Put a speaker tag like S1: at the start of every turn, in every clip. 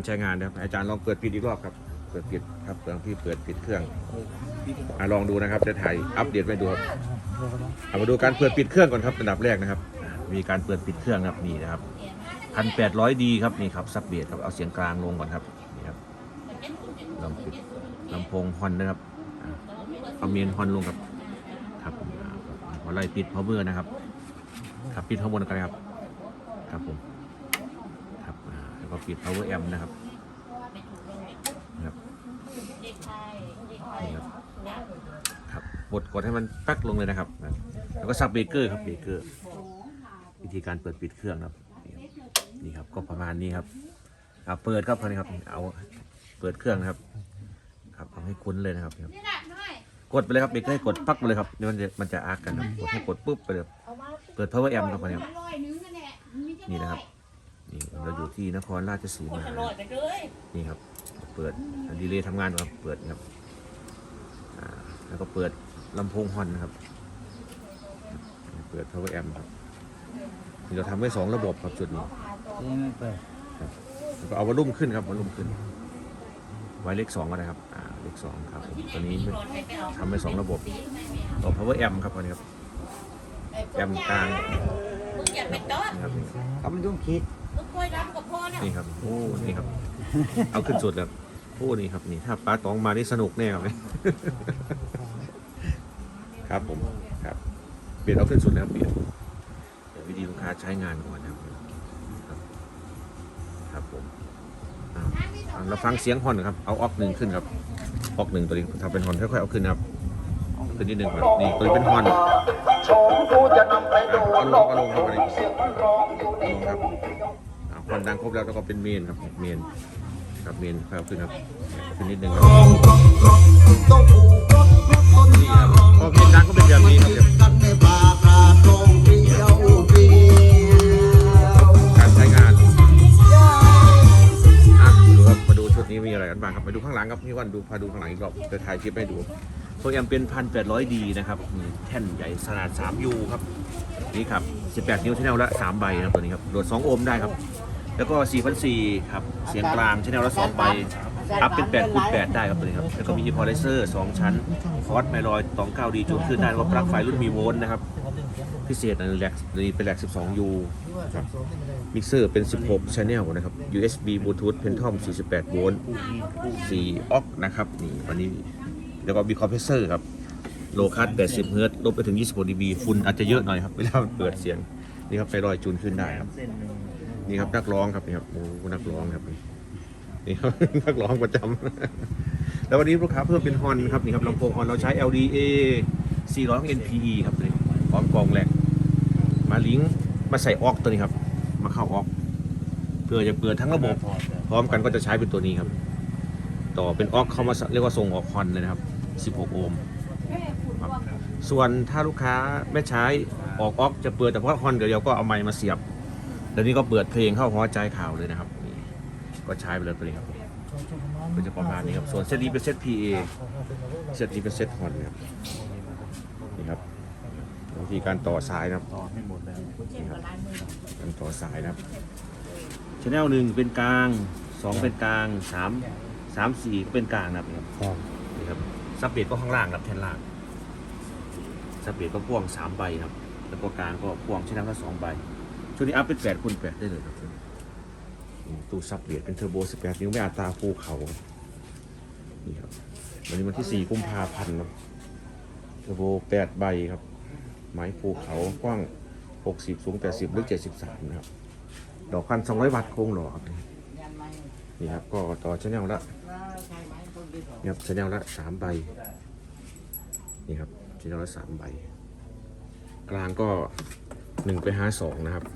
S1: การ
S2: ใช้งานนะครับ อาจารย์ลองเปิดปิดอีกรอบครับ เปิดปิดครับเปิดที่เปิดปิดเครื่องอะลองดูนะครับจะถ่ายอัปเดตไว้ดูครับเอามาดูการเปิดปิดเครื่องก่อนครับอันดับแรกนะครับอะมีการเปิดปิดเครื่องครับนี่นะครับพันแปดร้อยดีครับนี่ครับซับเบียดครับเอาเสียงกลางลงก่อนครับนี่ครับลองปิดลำโพงฮอนนะครับอะเอาเมนฮอนลงครับครับอะพอไล่ปิดพาวเวอร์นะครับครับปิดข้างบนกันครับครับผม ปิด power amp นะครับนะครับนี่ครับครับกดกดให้มันแป๊กลงเลยนะครับ แล้วก็ซับเบรกเกอร์ครับเบรกเกอร์วิธีการเปิดปิดเครื่องครับ นี่ครับก็ประมาณนี้ครับอ่าเปิดครับคราวนี้ครับเอาเปิดเครื่องนะครับ ครับทำให้คุ้นเลยนะครับครับกดไปเลยครับเบรกเกอร์ให้กดปักไปเลยครับเดี๋ยมันจะมันจะอาร์กกันครับกดให้กดปุ๊บไปเลยเปิด power amp ครับคราวนี้นี่นะครับ นี่เราอยู่ที่นครราชสีมานี่ครับ เปิดดีเลย์ทำงานครับเปิดครับอ่าแล้วก็เปิดลำโพงฮอนนะครับ เปิด power amp ครับนี่เราทำไว้สองระบบครับจุดนี้แล้วก็เอาวอลลุ่มขึ้นครับวอลลุ่มขึ้น ไว้เลขสองก็ได้ครับอ่าเลขสองครับผมตัวนี้ทำไว้สองระบบต่อ power amp ครับตัวนี้ครับแอมกลาง
S3: มึงอย่าไปโต๊ะ
S2: นี่ครับนี่
S4: เขามันต้องคิด
S3: มึงคอยรับกับพ่อเนี่ย
S2: นี่ครับโอ้นี่ครับ เอาขึ้นสุดแล้วโอ้นี่ครับนี่ถ้าป้าตองมานี่สนุกแน่ครับครับผมครับ เปลี่ยนเอาขึ้นสุดแล้วเปลี่ยนเดี๋ยววิธีลูกค้าใช้งานก่อนนะครับครับ ครับผมอ่าอ่าเราฟังเสียงฮอนครับเอาออกหนึ่งขึ้นครับออกหนึ่งตัวนี้ทำเป็นฮอนค่อยๆเอาขึ้นนะครับเอาขึ้นนิดหนึ่งก่อนนี่ตัวนี้เป็นฮอน
S1: ชมผู้จะนำไปดู
S2: เอาลงเอาลงครับอันนี้
S1: เสียงมันร้องอยู่
S2: ลงครับ อ่าฮอนดังครบแล้วแล้วก็เป็นเมนครับเมนครับเมนค่อยเอาขึ้นครับขึ้นนิดนึงครับ
S1: นี่
S2: ครับพอเพลงดังก็เป็นแบบนี้ครับ
S1: กันในป่ากาดตรงเปรี้ยวเปรี้ยว
S2: การใช้งานอะมาดูครับมาดูชุดนี้มีอะไรกันบ้างครับมาดูข้างหลังครับพี่วันดูพาดูข้างหลังอีกรอบจะถ่ายคลิปให้ดูโปรแกรมเป็นพันแปดร้อยดีนะครับแท่นใหญ่ขนาด3 U ครับนี่ครับ 18 นิ้วชแนลละ 3 ใบนะครับตัวนี้ครับโหลด 2 โอห์มได้ครับ แล้วก็4,400ครับ เสียงกลางชแนลละ2ใบอัพเป็น8คูณ8ได้ครับตัวนี้ครับ แล้วก็มีอีพอไลเซอร์2ชั้นฟอสไมลอยตอง9ดีจูนขึ้นได้แล้วก็ปลั๊กไฟรุ่นมีโวลต์นะครับ พิเศษนะแหลกนี่เป็นแหลก 12U ครับ มิกเซอร์เป็น 16 Channel นะครับ USB Bluetooth Phantom 48 โวลต์4ออกนะครับ นี่วันนี้ แล้วก็มีคอมเพรสเซอร์ครับ โลคัส80 เฮิร์ตซ์ลบไปถึง 26 dB ฝุ่นอาจจะเยอะหน่อยครับ เวลามันเปิดเสียง นี่ครับไฟลอยจูนขึ้นได้ครับ นี่ครับนักร้องครับนี่ครับโอ้นักร้องครับนี่ครับนักร้องประจำแล้ววันนี้ลูกค้าเพิ่มเป็นฮอนครับนี่ครับลำโพงฮอนเราใช้ LDA 400 NPE ครับตัวนี้พร้อมกองแหลกมาลิงมาใส่ออกตัวนี้ครับ มาเข้าออกเพื่อจะเปิดทั้งระบบ พร้อมกันก็จะใช้เป็นตัวนี้ครับ ต่อเป็นออกเข้ามาเรียกว่าส่งออกฮอนเลยนะครับ 16 โอห์มครับส่วนถ้าลูกค้าไม่ใช้ออกออกจะเปิดแต่เพราะฮอนเดี๋ยวก็เอาไมค์มาเสียบ เดี๋ยวนี้ก็เปิดเพลงเข้าหัวใจข่าวเลยนะครับนี่ก็ใช้ไปเลยตัวนี้ครับก็จะประมาณนี้ครับ ส่วนเซตนี้เป็นเซต PA เซตนี้เป็นเซตฮอนนะครับนี่ครับวิธีการต่อสายนะครับ
S4: ต่อให้หมดเลย
S3: เช่นกับลายมือ
S2: การต่อสายนะครับชแนลหนึ่งเป็นกลางสองเป็นกลางสามสามสี่ก็เป็นกลางนะครับนี่ครับนี่ครับซับเบรกก็ข้างล่างครับแทนล่างซับเบรกก็พ่วงสามใบครับ แล้วก็กลางก็พ่วงชแนลละสองใบ ชุดนี้อัพเป็นแปดคูณแปดได้เลยครับตู้ซับเบรกเป็นเทอร์โบสิบแปดนิ้วไม่อัตาภูเขานี่ครับวันนี้วันที่สี่กุมภาพันธ์ครับเทอร์โบแปดใบครับ ไม้ภูเขากว้าง60สูง80ลึก73นะครับ ดอกพันสองร้อยวัตต์โค้งหล่อครับนี่ครับก็ต่อชแนลละนี่ครับชแนลละสามใบนี่ครับชแนลละสามใบ กลางก็หนึ่งไปห้าสองนะครับ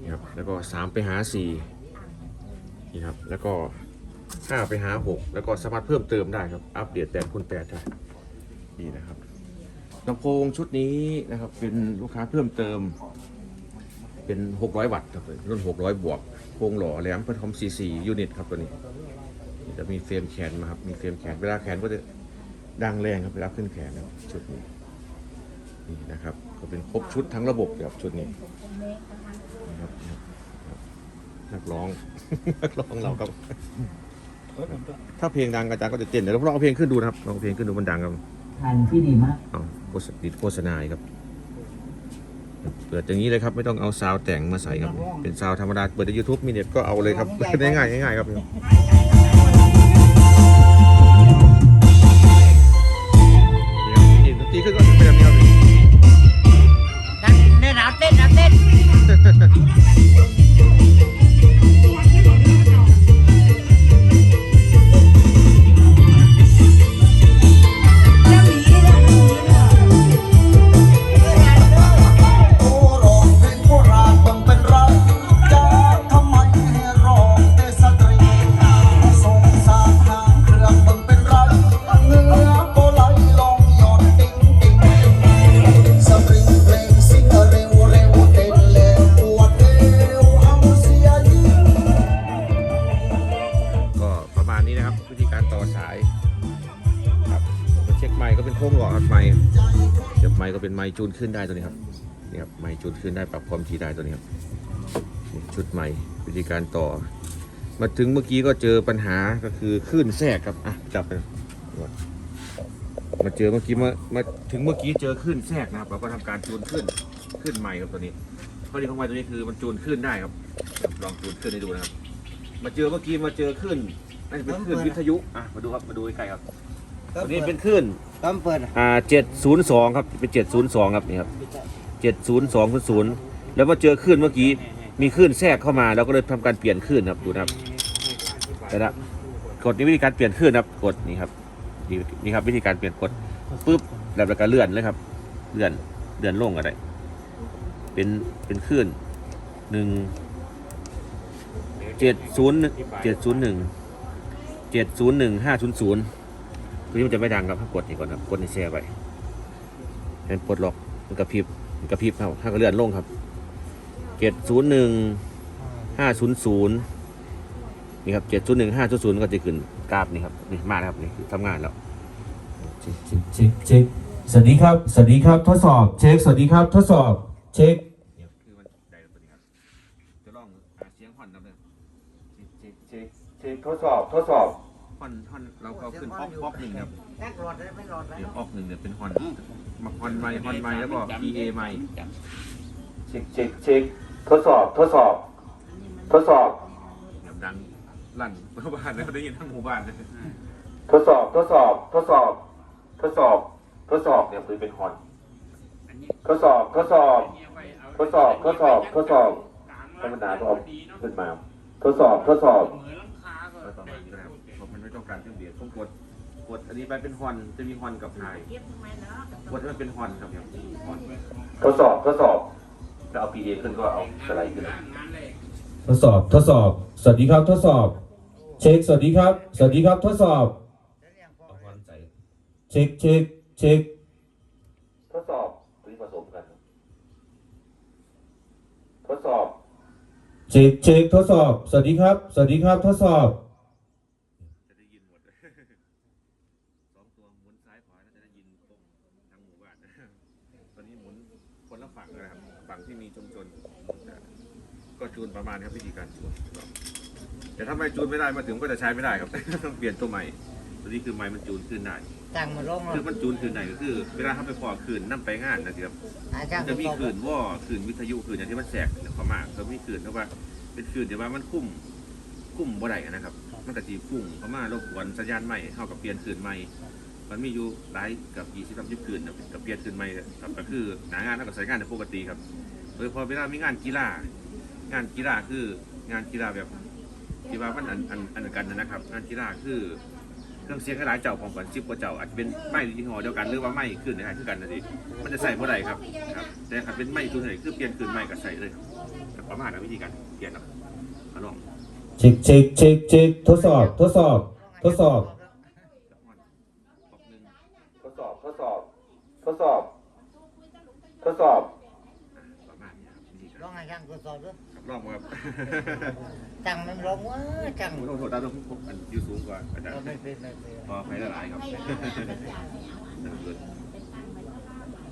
S2: นี่ครับแล้วก็สามไปหาสี่นี่ครับแล้วก็ห้าไปหาหกแล้วก็สามารถเพิ่มเติมได้ครับอัปเดตแปดคูณแปดได้นี่นะครับลำโพงชุดนี้นะครับเป็นลูกค้าเพิ่มเติม เป็น 600 วัตต์ครับรุ่น 600 บวกโครงหล่อแหลมเพื่อทอม44ยูนิตครับตัวนี้จะมีเฟรมแขนมาครับมีเฟรมแขนเวลาแขนก็จะดังแรงครับเวลาขึ้นแขนนะครับชุดนี้นี่นะครับก็เป็นครบชุดทั้งระบบครับชุดนี้นะครับนะครับ นักร้อง นักร้องเราครับ ถ้าเพลงดังอาจารย์ก็จะเต้นเดี๋ยวเราลองเอาเพลงขึ้นดูนะครับลองเอาเพลงขึ้นดูมันดังครับ
S4: พันธุ์ที่ดีมาก
S2: เอาโฆษณาติดโฆษณาอีกครับเปิดอย่างนี้เลยครับ ไม่ต้องเอาซาวด์แต่งมาใส่ครับ เป็นซาวด์ธรรมดาเปิดใน YouTube มีเน็ตก็เอาเลยครับง่ายๆง่ายๆครับนี่ครับดนตรีขึ้
S1: น
S2: ก็ ไมค์ก็เป็นโค้งหล่อครับไมค์เดี๋ยวไมค์ก็เป็นไมค์จูนขึ้นได้ตัวนี้ครับนี่ครับไมค์จูนขึ้นได้ปรับความถี่ได้ตัวนี้ครับชุดไมค์วิธีการต่อ มาถึงเมื่อกี้ก็เจอปัญหาก็คือคลื่นแทรกครับอะจับไปมาเจอเมื่อกี้มามาถึงเมื่อกี้เจอคลื่นแทรกนะครับเราก็ทำการจูนขึ้นขึ้นไมค์ครับตัวนี้ข้อดีของไมค์ตัวนี้คือมันจูนขึ้นได้ครับลองจูนขึ้นให้ดูนะครับ มาเจอเมื่อกี้มาเจอคลื่นน่าจะเป็นคลื่นวิทยุอะมาดูครับมาดูใกล้ครับ ตัวนี้เป็นคลื่น
S4: ต้องเปิด
S2: อ่าเจ็ดศูนย์สองครับเป็นเจ็ดศูนย์สองครับนี่ครับเจ็ดศูนย์สองศูนย์แล้วมาเจอคลื่นเมื่อกี้ มีคลื่นแทรกเข้ามาเราก็เลยทำการเปลี่ยนคลื่นครับดูนะครับแต่ละกดนี้วิธีการเปลี่ยนคลื่นครับกดนี่ครับนี่นี่ครับวิธีการเปลี่ยนกดปุ๊บแล้วเราก็เลื่อนเลยครับ เลื่อนเลื่อนลงอะไรเป็นเป็นคลื่นหนึ่งเจ็ดศูนย์เจ็ดศูนย์หนึ่งเจ็ดศูนย์หนึ่งห้าศูนย์ศูนย์ ตัวนี้มันจะไม่ดังครับถ้ากดนี่ก่อนครับกดในแช่ไว้เป็นปลดล็อกมันกระพริบมันกระพริบครับถ้าก็เลื่อนลงครับเจ็ดศูนย์หนึ่งห้าศูนย์ศูนย์นี่ครับเจ็ดศูนย์หนึ่งห้าศูนย์ศูนย์ก็จะขึ้นกราฟนี่ครับนี่มาแล้วครับนี่คือทำงานแล้ว
S5: เช็คเช็คเช็คเช็คสวัสดีครับสวัสดีครับทดสอบเช็คสวัสดีครับทดสอบเช็ค
S2: นี่ครับคือมันได้แล้วตัวนี้ครับจะลองหาเสียงฮอนนะเพื่อนเช็คเช็คเช็คทดสอบทดสอบ ฮอนฮอนเราก็ขึ้นออฟออฟหนึ่งครับ
S4: แรกหลอดได้ไม่หลอดแล้ว
S2: เดี๋ยวออกหนึ่งเนี่ยเป็นฮอนมาฮอนไมค์ฮอนไมค์แล้วก็ EA ไมค์เช็คเช็คเช็คทดสอบทดสอบ ทดสอบแบบดังลั่นหมู่บ้านแล้วได้ยินทั้งหมู่บ้านเลยทดสอบทดสอบทดสอบ ทดสอบทดสอบเนี่ยคือเป็นฮอนทดสอบทดสอบทดสอบทดสอบทดสอบธรรมดาก็เอาขึ้นมา ทดสอบทดสอบแล้วต่อ มาอีกแล้วเพราะมันไม่ต้องการเครื่องเบียดต้องกดกดอันนี้ไปเป็นฮอนจะมีฮอนกับไฮกดให้มันเป็นฮอนครับอย่างนี้ฮอนทดสอบทดสอบแล้วเอา PA ขึ้นก็เอาสไลด์ขึ้น
S5: ทดสอบทดสอบ สวัสดีครับทดสอบ เช็คสวัสดีครับ สวัสดีครับทดสอบ
S2: เอาฮอนใส่
S5: เช็คเช็คเช็ค
S2: ทดสอบตัวนี้ผสมกันครับทดสอบ
S5: เช็คเช็คทดสอบ สวัสดีครับ สวัสดีครับทดสอบ
S2: จะได้ยินหมด สองตัวหมุนซ้ายขวาแล้วจะได้ยินตรงทางหมู่บ้าน ตอนนี้หมุนคนละฝั่งเลยครับฝั่งที่มีชุมชน ก็ จูนประมาณนี้ครับวิธีการจูนแต่ถ้าไม่จูนไม่ได้มาถึงก็จะใช้ไม่ได้ครับ ต้องเปลี่ยนตัวใหม่ตัวนี้คือไม้มันจูนขึ้นได้
S4: จังมาลง
S2: คือมันจูนคืนไหนก็คือเวลาเขาไปพอคืนนั่ไปงานนะครับ
S4: อาจารย์
S2: จะมีคืนว่าคืนวิทยุคืนอย่างที่มันแสกเนี่ยเขามากก็มีคืนเพราะว่าเป็นคืนเดี๋ยวว่ามันคุ้มคุ้มบ่ได้นะครับ มันกะจีฟุ้งเขามารบกวนสัญญาณใหม่เข้ากับเปลี่ยนคืนใหม่มันมีอยู่หลายกับยี่สิบสามสิบคืนนะกับเปลี่ยนคืนใหม่ครับก็คือหนางานแล้วก็ใช้งานในปกติครับโดยเฉพอเวลามีงานกีฬา งานกีฬาคืองานกีฬาแบบที่ว่ามันอันอันอันกันนะครับ งานกีฬาคือเครื่องเสียงหลายเจ้าพร้อมกันสิบกว่าเจ้าอาจจะเป็นไม้ยี่ห้อเดียวกันหรือว่าไม้ขึ้นในการคือกันนะทีมันจะใส่เมื่อไรครับครับ แต่ถ้าเป็นไม้ตัวไหนคือเปลี่ยนคืนไม้ก็ใส่เลยครับก็ประมาณนั้นวิธีการเปลี่ยนครับเอาลอง
S5: เช็คเช็คเช็คเช็คทดสอบทดสอบทดสอบ
S2: ปอกหนึ่ง
S5: ทดสอบทดสอบทดสอบทดสอบ
S2: ประมาณนี้ครับวิธี
S4: ล
S2: การ
S4: องให้ช่างตรวจสอบด้วย
S2: ค รับลองครับ
S4: จังมันลงว่าจัง
S2: โทษโทษด้านต้องพบอันอยูสูงกว่าอาจารย์
S4: เราไม่เป็นไม่เป็น
S2: พอไปละลายครับนั่งเกิน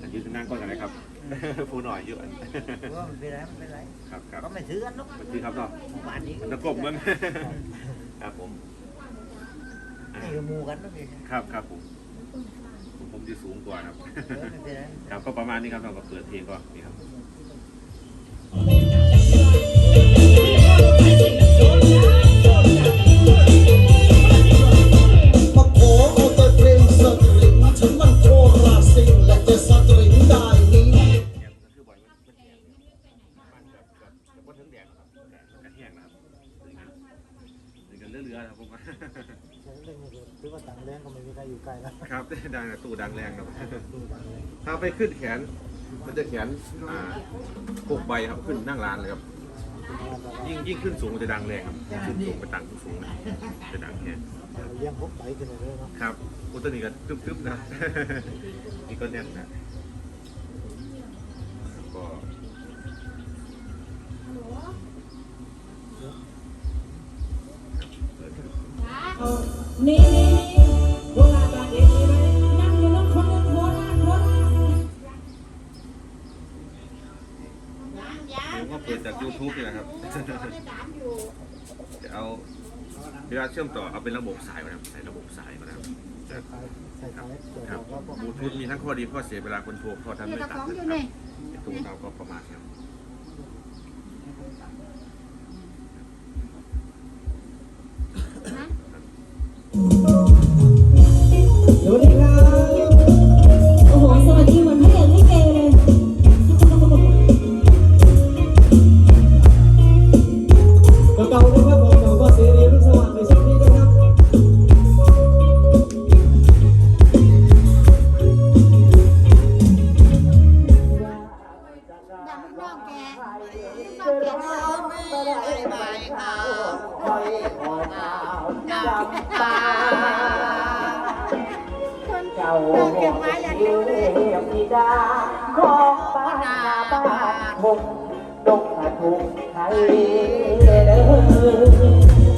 S2: อันยืนนั่งก่อนกันนะครับผู้หน่อยเยอะอัน
S4: ว่ามันเป็นไรมันเป็นไร
S2: ครับครับ
S4: ก็ไม่ถือกันหรอก
S2: สวัสดีครับเนาะ
S4: บ้านนี้
S2: มันตะกบมึงครับผมอ่า
S4: นี่คือหมูกันนะพี่
S2: ครับครับผมผมผมจะสูงกว่าครับ
S4: เออไม่เป็นไร
S2: ครับก็ประมาณนี้ครับเราก็เปิดเพลงก็นี่ครับ ถ้า
S6: ไป
S2: ขึ้นแขน มันจะแขนอ่าปกใบครับขึ้นนั่งร้านเลยครับ ยิ่งยิ่งขึ้นสูงมันจะดังแรงครับขึ้นสูงไปต่างสูงนะจะดังแค่
S6: เลี้ยงพกไปกันเลยเนาะ
S2: ครับอุตตัวนี้ก็ตึ๊บๆนะ นี่ก็แน่นนะแล้วก็
S3: นี่นี่
S2: ปิดจาก YouTube นี่นะครับ จะเอาเวลาเชื่อมต่อเอาเป็นระบบสายมานะครับใส่ระบบสายมานะครับ
S6: ใส่ท้ายใส่ท้ายเกี่ยว
S2: ครั
S6: กั
S2: บบ
S6: ว่าพวก
S2: บลูทูธมีทั้งข้อดีข้อเสียเวลาคนโทรเข้าทำไม่ตัดนะครับไอ้ตรงเราก็ประมาณนี้ครับ
S4: ของบ้านนาบ้านหงดงผาทุกไทยเด้อ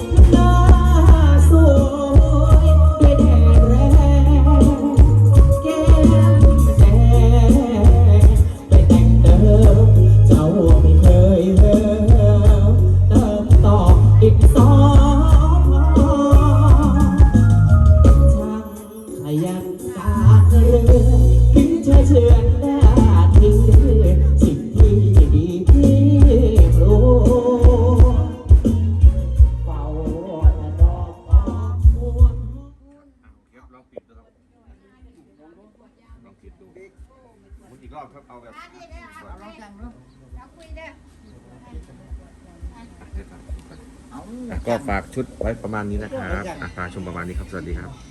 S6: มา
S2: ณนี้นะครับอะฝาชมประมาณนี้ครับ สวัสดีครับ